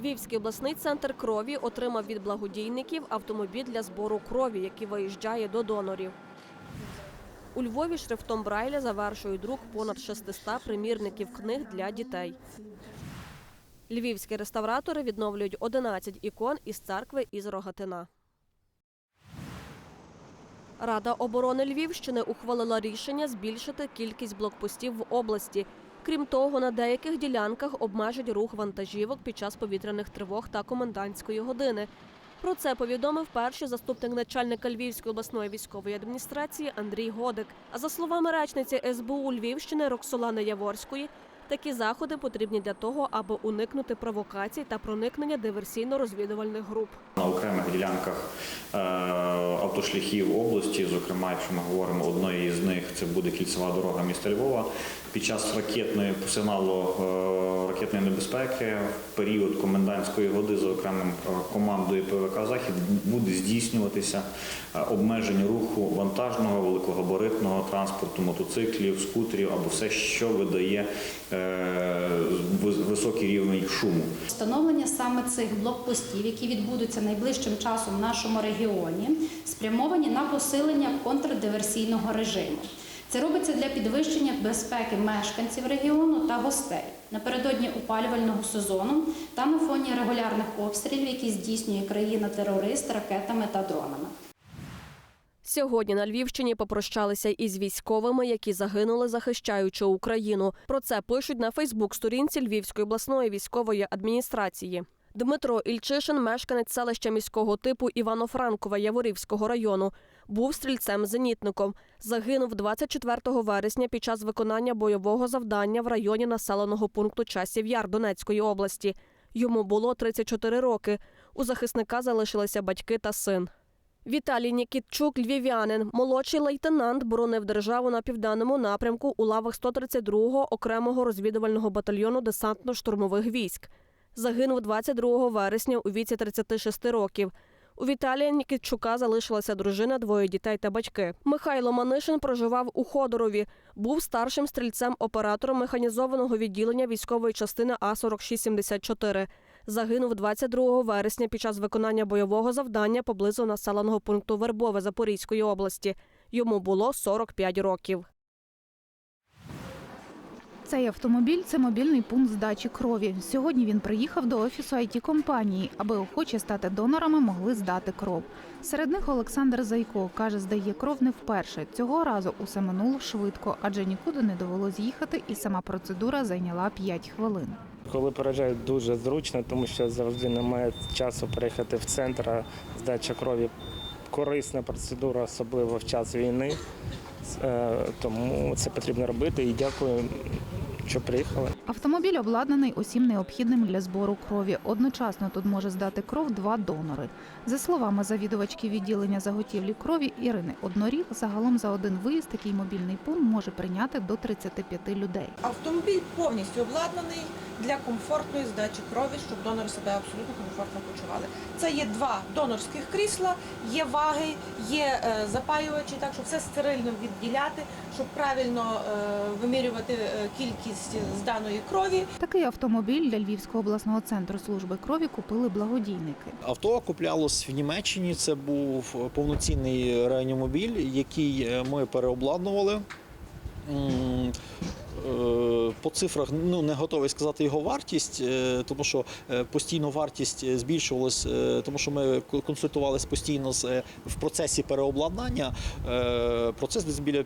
Львівський обласний центр крові отримав від благодійників автомобіль для збору крові, який виїжджає до донорів. У Львові шрифтом Брайля завершують друк понад 600 примірників книг для дітей. Львівські реставратори відновлюють 11 ікон із церкви із Рогатина. Рада оборони Львівщини ухвалила рішення збільшити кількість блокпостів в області. Крім того, на деяких ділянках обмежать рух вантажівок під час повітряних тривог та комендантської години. Про це повідомив перший заступник начальника Львівської обласної військової адміністрації Андрій Годик. А за словами речниці СБУ Львівщини Роксолани Яворської, такі заходи потрібні для того, аби уникнути провокацій та проникнення диверсійно-розвідувальних груп. На окремих ділянках е, автошляхів області, зокрема, якщо ми говоримо одної з них, це буде кільцева дорога міста Львова. Під час ракетної сигналу е, ракетної небезпеки, в період комендантської годи, за окремим е, командою ПВК Захід буде здійснюватися е, обмеження руху вантажного, великогабаритного транспорту, мотоциклів, скутерів або все, що видає високий рівень шуму. Встановлення саме цих блокпостів, які відбудуться найближчим часом в нашому регіоні, спрямовані на посилення контрдиверсійного режиму. Це робиться для підвищення безпеки мешканців регіону та гостей напередодні опалювального сезону та на фоні регулярних обстрілів, які здійснює країна-терорист ракетами та дронами. Сьогодні на Львівщині попрощалися із військовими, які загинули, захищаючи Україну. Про це пишуть на Фейсбук-сторінці Львівської обласної військової адміністрації. Дмитро Ільчишин, мешканець селища міського типу Івано-Франкова Яворівського району, був стрільцем-зенітником. Загинув 24 вересня під час виконання бойового завдання в районі населеного пункту Часів Яр Донецької області. Йому було 34 роки. У захисника залишилися батьки та син. Віталій Нікітчук, львів'янин, молодший лейтенант, боронив державу на південному напрямку у лавах 132-го окремого розвідувального батальйону десантно-штурмових військ. Загинув 22 вересня у віці 36 років. У Віталія Нікітчука залишилася дружина, двоє дітей та батьки. Михайло Манишин проживав у Ходорові. Був старшим стрільцем-оператором механізованого відділення військової частини А-4674. Загинув 22 вересня під час виконання бойового завдання поблизу населеного пункту Вербове Запорізької області. Йому було 45 років. Цей автомобіль це мобільний пункт здачі крові. Сьогодні він приїхав до офісу it компанії, аби охочі стати донорами могли здати кров. Серед них Олександр Зайко каже, здає кров не вперше. Цього разу усе минуло швидко, адже нікуди не довелось їхати, і сама процедура зайняла 5 хвилин. Коли переїжджають, дуже зручно, тому що завжди немає часу переїхати в центр, здача крові корисна процедура, особливо в час війни. Е, Тому це потрібно робити і дякую, що приїхали. Автомобіль обладнаний усім необхідним для збору крові. Одночасно тут може здати кров два донори. За словами завідувачки відділення заготівлі крові Ірини Одноріг, загалом за один виїзд такий мобільний пункт може прийняти до 35 людей. Автомобіль повністю обладнаний для комфортної здачі крові, щоб донори себе абсолютно комфортно почували. Це є два донорських крісла, є ваги, є е, запаювачі, так щоб все стерильно відділяти, щоб правильно е, вимірювати е, кількість зданої крові. Такий автомобіль для Львівського обласного центру служби крові купили благодійники. Авто куплялось в Німеччині. Це був повноцінний реанімобіль, який ми переобладнували. По цифрах ну не готовий сказати його вартість, е, тому що е, постійно вартість е, збільшувалась, тому що ми ко- консультувалися постійно з в процесі переобладнання. Процес десь біля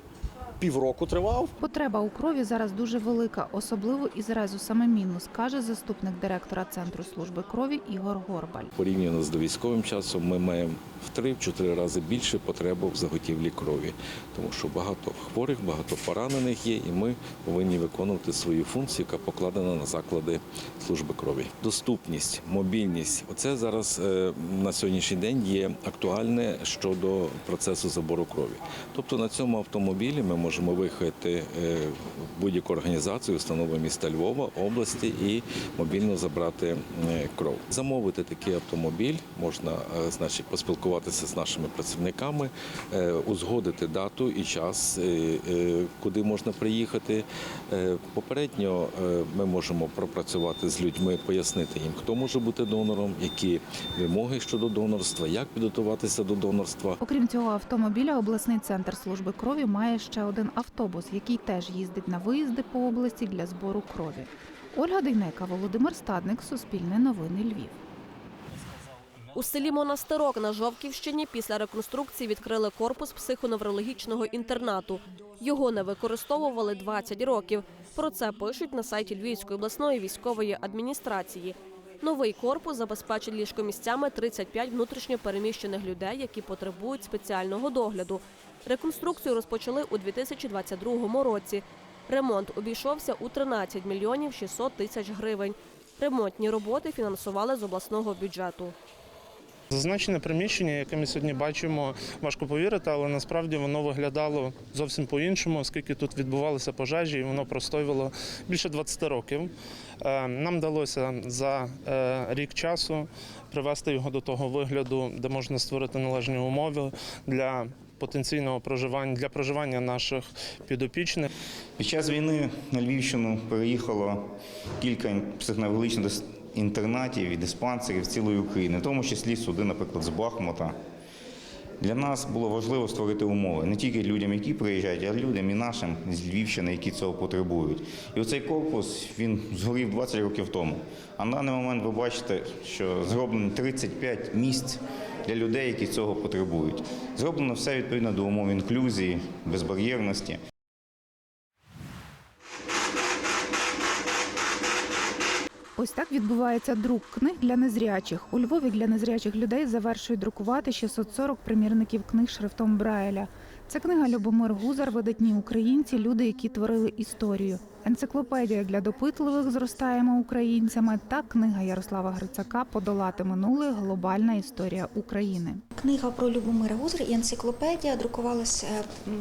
півроку тривав. Потреба у крові зараз дуже велика, особливо із резусами мінус, каже заступник директора центру служби крові Ігор Горбаль. Порівняно з довійськовим часом ми маємо в 3-4 рази більше потребу в заготівлі крові, тому що багато хворих, багато поранених є, і ми повинні виконувати свою функцію, яка покладена на заклади служби крові. Доступність, мобільність оце зараз е, на сьогоднішній день є актуальне щодо процесу забору крові. Тобто на цьому автомобілі ми можемо можемо виїхати е, в будь-яку організацію, установи міста Львова, області і мобільно забрати кров. Замовити такий автомобіль можна, е, значить, поспілкуватися з нашими працівниками, е, узгодити дату і час, куди можна приїхати. Попередньо ми можемо пропрацювати з людьми, пояснити їм, хто може бути донором, які вимоги щодо донорства, як підготуватися до донорства. Окрім цього автомобіля, обласний центр служби крові має ще один автобус, який теж їздить на виїзди по області для збору крові. Ольга Дейнека, Володимир Стадник, Суспільне новини Львів. У селі Монастирок на Жовківщині після реконструкції відкрили корпус психоневрологічного інтернату. Його не використовували 20 років. Про це пишуть на сайті Львівської обласної військової адміністрації. Новий корпус забезпечить ліжкомісцями 35 внутрішньо переміщених людей, які потребують спеціального догляду. Реконструкцію розпочали у 2022 році. Ремонт обійшовся у 13 мільйонів 600 тисяч гривень. Ремонтні роботи фінансували з обласного бюджету. Зазначене приміщення, яке ми сьогодні бачимо, важко повірити, але насправді воно виглядало зовсім по-іншому, оскільки тут відбувалися пожежі, і воно простоювало більше 20 років. Е, Нам вдалося за е, рік часу привести його до того вигляду, де можна створити належні умови для потенційного проживання для проживання наших підопічних. Під час війни на Львівщину переїхало кілька психоневрологічних інтернатів і диспансерів цілої України, в тому числі суди, наприклад, з Бахмута. Для нас було важливо створити умови не тільки людям, які приїжджають, а людям і нашим з Львівщини, які цього потребують. І оцей корпус він згорів 20 років тому. А на даний момент ви бачите, що зроблено 35 місць для людей, які цього потребують. Зроблено все відповідно до умов інклюзії, безбар'єрності. Ось так відбувається друк книг для незрячих. У Львові для незрячих людей завершують друкувати 640 примірників книг шрифтом Брайля. Це книга Любомир Гузар, видатні українці, люди, які творили історію. Енциклопедія для допитливих зростаємо українцями та книга Ярослава Грицака Подолати минуле глобальна історія України. Книга про Любомира Гузара і енциклопедія друкувалася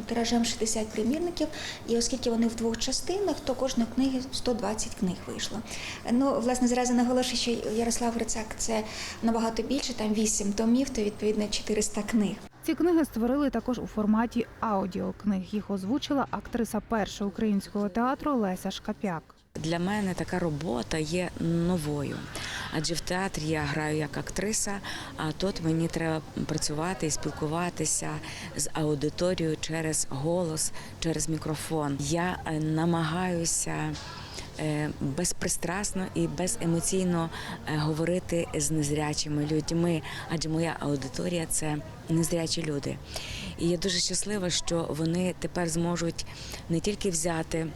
тиражем 60 примірників, і оскільки вони в двох частинах, то кожної книги 120 книг вийшло. Ну, власне, зразу наголошую, що Ярослав Грицак це набагато більше, там 8 томів, то відповідно 400 книг. Ці книги створили також у форматі аудіокниг. Їх озвучила актриса першого українського театру Леся Шкапяк. Для мене така робота є новою. Адже в театрі я граю як актриса, а тут мені треба працювати і спілкуватися з аудиторією через голос, через мікрофон. Я е, намагаюся безпристрасно і беземоційно е, говорити з незрячими людьми, адже моя аудиторія це незрячі люди. І я дуже щаслива, що вони тепер зможуть не тільки взяти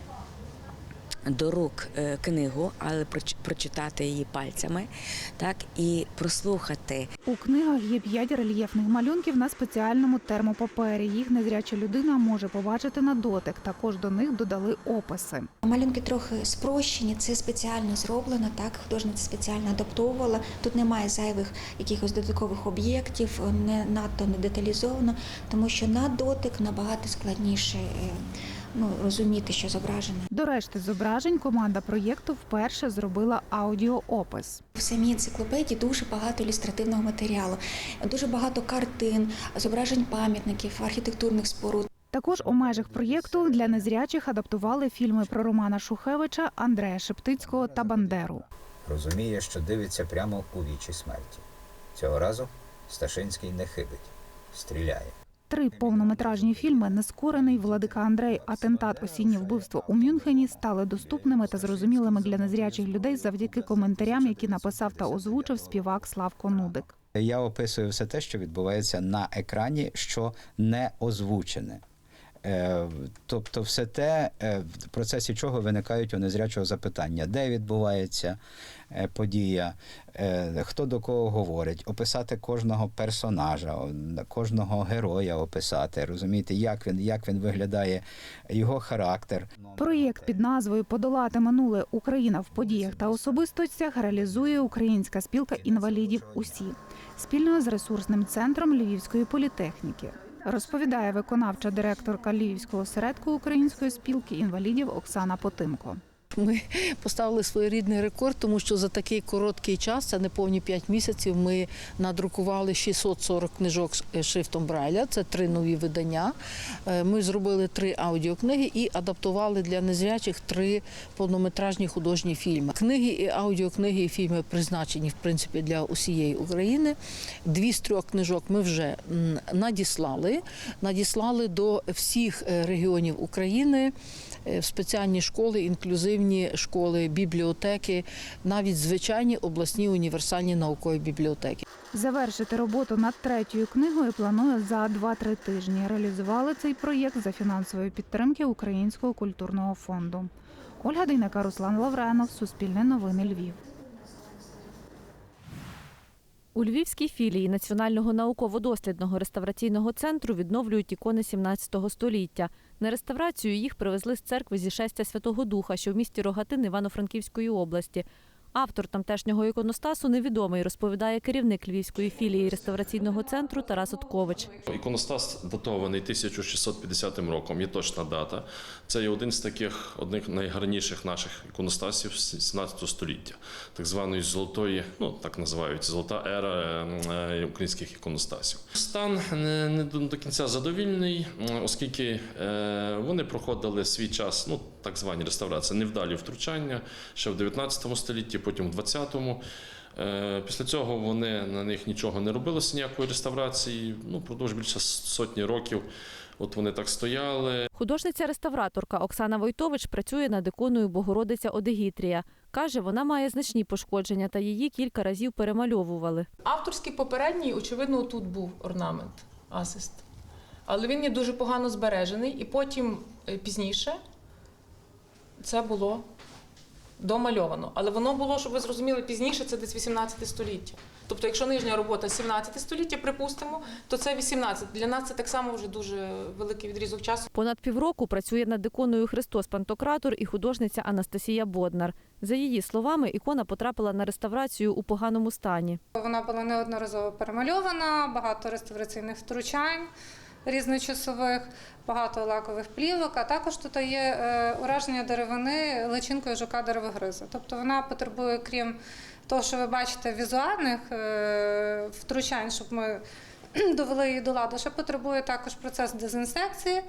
до рук е, книгу, але проч- прочитати її пальцями, так і прослухати. У книгах є п'ять рельєфних малюнків на спеціальному термопапері. Їх незряча людина може побачити на дотик. Також до них додали описи. Малюнки трохи спрощені, це спеціально зроблено, так художниця спеціально адаптовувала. Тут немає зайвих якихось додаткових об'єктів, не надто не деталізовано, тому що на дотик набагато складніше е, ну, розуміти, що зображено. До решти зображень команда проєкту вперше зробила аудіоопис. В самій енциклопедії дуже багато ілюстративного матеріалу, дуже багато картин, зображень пам'ятників, архітектурних споруд. Також у межах проєкту для незрячих адаптували фільми про Романа Шухевича, Андрея Шептицького та Бандеру. розуміє, що дивиться прямо у вічі смерті. Цього разу Сташинський не хибить, стріляє. Три повнометражні фільми Нескорений Владика Андрей, Атентат осіннє вбивство у Мюнхені стали доступними та зрозумілими для незрячих людей завдяки коментарям, які написав та озвучив співак Славко Нудик. Я описую все те, що відбувається на екрані, що не озвучене. Е, Тобто, все те, е, в процесі чого виникають у незрячого запитання, де відбувається е, подія, хто до кого говорить, описати кожного персонажа, кожного героя описати, розумієте, як він, як він виглядає, його характер. Проєкт під назвою Подолати минуле. Україна в подіях та особистостях реалізує Українська спілка інвалідів УСІ. Спільно з ресурсним центром Львівської політехніки. Розповідає виконавча директорка Львівського осередку Української спілки інвалідів Оксана Потимко. Ми поставили своєрідний рекорд, тому що за такий короткий час, це не повні 5 місяців, ми надрукували 640 книжок з е, шрифтом Брайля. Це три нові видання. Е, Ми зробили три аудіокниги і адаптували для незрячих три повнометражні художні фільми. Книги і аудіокниги і фільми призначені в принципі для усієї України. Дві з трьох книжок ми вже надіслали. Надіслали до всіх е, регіонів України в спеціальні школи, інклюзивні школи, бібліотеки, навіть звичайні обласні універсальні наукові бібліотеки. Завершити роботу над третьою книгою планує за 2-3 тижні. Реалізували цей проєкт за фінансової підтримки Українського культурного фонду. Ольга Дейнека, Руслан Лавренов, Суспільне новини Львів. У Львівській філії Національного науково-дослідного реставраційного центру відновлюють ікони 17 століття. На реставрацію їх привезли з церкви зі шестя Святого Духа, що в місті Рогатин Івано-Франківської області. Автор тамтешнього іконостасу невідомий, розповідає керівник Львівської філії реставраційного центру Тарас Откович. Іконостас датований 1650 роком, є точна дата. Це є один з таких одних найгарніших наших іконостасів 17 століття, так званої золотої, ну так називають золота ера е, українських іконостасів. Стан не, до кінця задовільний, оскільки е, вони проходили свій час, ну так звані реставрації, невдалі втручання ще в 19 столітті, потім в 20-му. Е, Після цього вони на них нічого не робилося, ніякої реставрації. Ну, продовж більше сотні років. От вони так стояли. Художниця-реставраторка Оксана Войтович працює над іконою Богородиця Одегітрія. Каже, вона має значні пошкодження та її кілька разів перемальовували. Авторський попередній, очевидно, тут був орнамент, асист. Але він є дуже погано збережений, і потім е, пізніше це було домальовано. Але воно було, щоб ви зрозуміли, пізніше це десь 18 століття. Тобто, якщо нижня робота 17 століття, припустимо, то це 18. Для нас це так само вже дуже великий відрізок часу. Понад півроку працює над іконою Христос Пантократор і художниця Анастасія Боднар. За її словами, ікона потрапила на реставрацію у поганому стані. Вона була неодноразово перемальована, багато реставраційних втручань різночасових, багато лакових плівок, а також тут є е, ураження деревини личинкою жука деревогриза. Тобто вона потребує, крім того, що ви бачите, візуальних е, втручань, щоб ми довели її до ладу, ще потребує також процес дезінсекції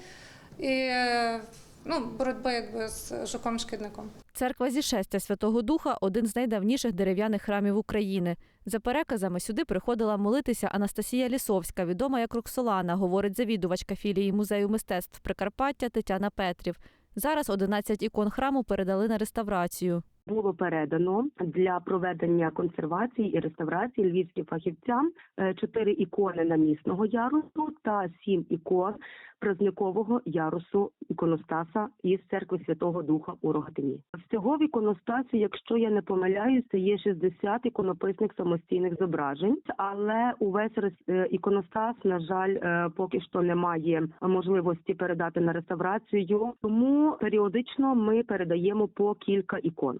і е, ну, боротьби якби з жуком-шкідником. Церква зі шестя Святого Духа один з найдавніших дерев'яних храмів України. За переказами сюди приходила молитися Анастасія Лісовська, відома як Роксолана, говорить завідувачка філії музею мистецтв Прикарпаття Тетяна Петрів. Зараз 11 ікон храму передали на реставрацію. Було передано для проведення консервації і реставрації львівським фахівцям е, чотири ікони намісного ярусу та сім ікон празникового ярусу іконостаса із церкви Святого Духа у Рогатині. Всього в іконостасі, якщо я не помиляюся, є 60 іконописних самостійних зображень, але увесь е, іконостас, на жаль, е, поки що немає можливості передати на реставрацію. Тому періодично ми передаємо по кілька ікон.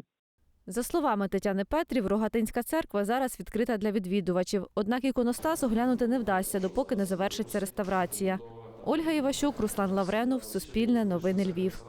За словами Тетяни Петрів, Рогатинська церква зараз відкрита для відвідувачів. Однак іконостас оглянути не вдасться, допоки не завершиться реставрація. Ольга Іващук, Руслан Лавренов, Суспільне, Новини Львів.